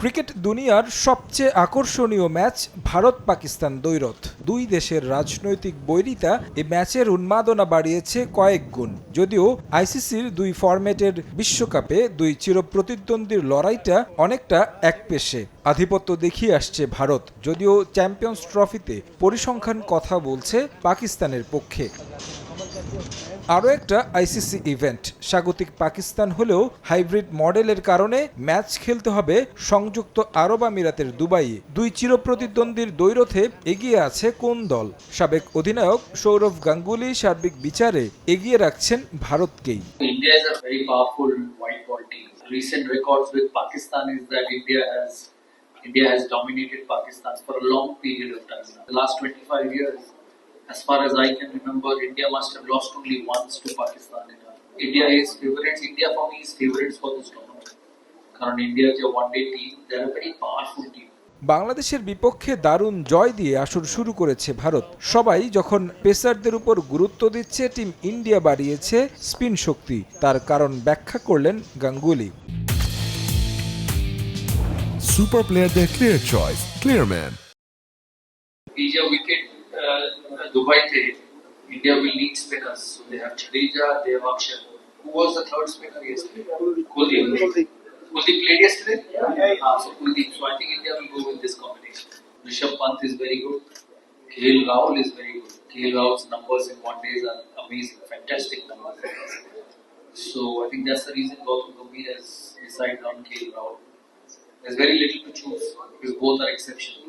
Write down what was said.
Cricket দুনিয়ার সবচেয়ে আকর্ষণীয় ম্যাচ ভারত পাকিস্তান দ্বৈরথ। দুই দেশের রাজনৈতিক বৈরিতা এ ম্যাচের উন্মাদনা বাড়িয়েছে কয়েক গুণ। যদিও আইসিসির দুই ফরম্যাটের বিশ্বকাপে দুই চিরপ্রতিদ্বন্দ্বীর লড়াইটা অনেকটা একপেশে। আধিপত্য দেখিয়ে আসছে ভারত। যদিও চ্যাম্পিয়ন্স ট্রফিতে পরিসংখ্যান কথা বলছে পাকিস্তানের পক্ষে। আরও একটা আইসিসি ইভেন্ট। স্বাগতিক পাকিস্তান হলেও হাইব্রিড মডেলের কারণে ম্যাচ খেলতে হবে সংযুক্ত আরব আমিরাতের দুবাইয়ে। দুই চিরপ্রতিদ্বন্দ্বীর দৈরথে এগিয়ে আছে কোন দল? সাবেক অধিনায়ক সৌরভ গাঙ্গুলি সার্বিক বিচারে এগিয়ে রাখছেন ভারতকেই। India has dominated pakistan for a long period of time. The last 25 years as far as I can remember, India must have lost only once to Pakistan. India is favorites. India for me is favorites for this tournament. কারণ India is a one-day team. They're a very powerful team. বাংলাদেশের বিপক্ষে দারুণ জয় দিয়ে আসর শুরু করেছে ভারত সবাই যখন পেসারদের উপর গুরুত্ব দিচ্ছে টিম ইন্ডিয়া বাড়িয়েছে স্পিন শক্তি তার কারণ ব্যাখ্যা করলেন Ganguly Super player their clear choice. Clear man. এই যে উইকেট দুবাইতে India will need spinners. So they have Jadeja, they have Akshay. Who was the third spinner yesterday? Kuldeep. Kuldeep played yesterday? Yeah. Ah, so Kuldeep. So I think India will go with this combination. Rishabh Pant is very good. KL Rahul is very good. KL Rahul's numbers in one days are amazing, fantastic numbers. So I think that's the reason Gautam Gambhir has decided on KL Rahul. There's very little to choose because both are exceptional.